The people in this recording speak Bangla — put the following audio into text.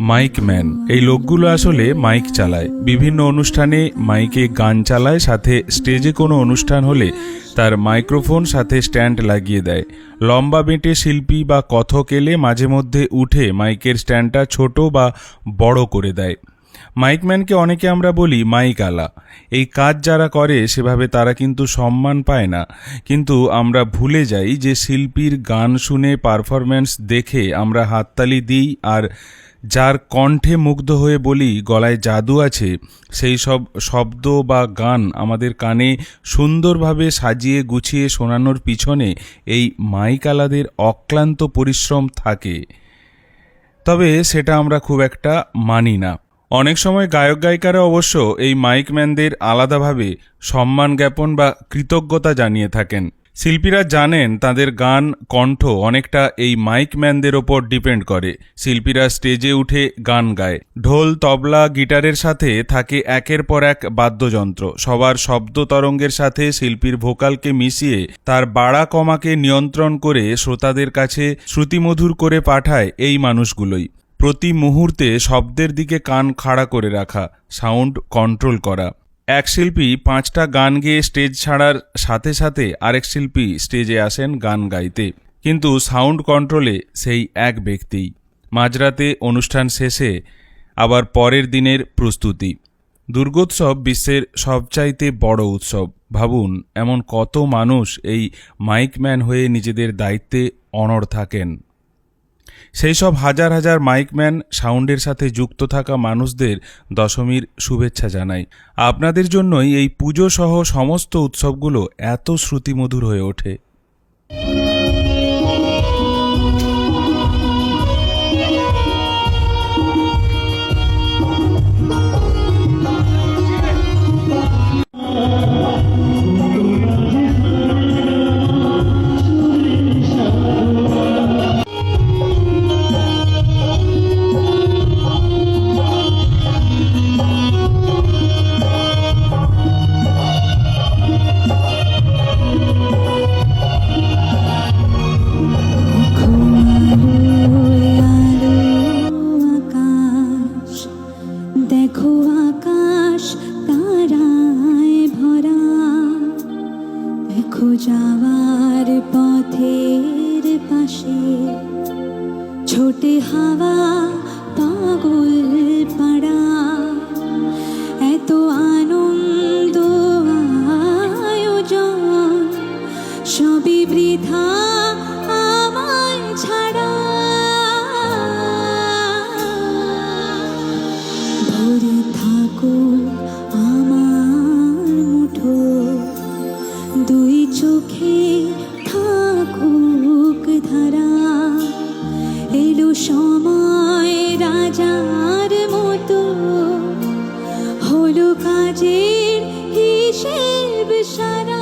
Mic man. এই লোকগুলো আসলে মাইক চালায়। বিভিন্ন অনুষ্ঠানে মাইকে গান চালায়, সাথে স্টেজে কোনো অনুষ্ঠান হলে তার মাইক্রোফোন সাথে স্ট্যান্ড লাগিয়ে দেয়। লম্বা বেঁটে শিল্পী বা কথক এলে মাঝে মধ্যে উঠে মাইকের স্ট্যান্ডটা ছোট বা বড় করে দেয়। মাইকম্যানকে অনেকে আমরা বলি মাইক আলা এই কাজ যারা করে, সেভাবে তারা কিন্তু সম্মান পায় না। কিন্তু আমরা ভুলে যাই যে শিল্পীর গান শুনে পারফরম্যান্স দেখে আমরা হাততালি দিই আর যার কণ্ঠে মুগ্ধ হয়ে বলি, গলায় জাদু আছে, সেই সব শব্দ বা গান আমাদের কানে সুন্দরভাবে সাজিয়ে গুছিয়ে শোনানোর পিছনে এই মাইক আলাদের অক্লান্ত পরিশ্রম থাকে। তবে সেটা আমরা খুব একটা মানি না। অনেক সময় গায়ক গায়িকারা অবশ্য এই মাইকম্যানদের আলাদাভাবে সম্মান জ্ঞাপন বা কৃতজ্ঞতা জানিয়ে থাকেন। শিল্পীরা জানেন তাদের গান, কণ্ঠ অনেকটা এই মাইকম্যানদের ওপর ডিপেন্ড করে। শিল্পীরা স্টেজে উঠে গান গায়। ঢোল, তবলা, গিটারের সাথে থাকে একের পর এক বাদ্যযন্ত্র। সবার শব্দ তরঙ্গের সাথে শিল্পীর ভোকালকে মিশিয়ে তার বাড়া কমাকে নিয়ন্ত্রণ করে শ্রোতাদের কাছে শ্রুতিমধুর করে পাঠায় এই মানুষগুলোই। প্রতি মুহূর্তে শব্দের দিকে কান খাড়া করে রাখা, সাউন্ড কন্ট্রোল করা। এক শিল্পী পাঁচটা গান গেয়ে স্টেজ ছাড়ার সাথে সাথে আরেক শিল্পী স্টেজে আসেন গান গাইতে। কিন্তু সাউন্ড কন্ট্রোলে সেই এক ব্যক্তিই মাঝরাতে অনুষ্ঠান শেষে আবার পরের দিনের প্রস্তুতি। দুর্গোৎসব বিশ্বের সবচাইতে বড় উৎসব। ভাবুন, এমন কত মানুষ এই মাইকম্যান হয়ে নিজেদের দায়িত্বে অনড় থাকেন। সেই সব হাজার হাজার মাইকম্যান সাউন্ডের সাথে যুক্ত থাকা মানুষদের দশমীর শুভেচ্ছা জানাই। আপনাদের জন্যই এই পুজো সহ সমস্ত উৎসবগুলো এত শ্রুতিমধুর হয়ে ওঠে। দেখো আকাশ তারায় ভরা। দেখো যাওয়ার পথের পাশে। ছোটে হাওয়া পাগল পাড়া। এত আনন্দ আয়োজন, সবই বৃথা হলো কাজের হিসেব সারা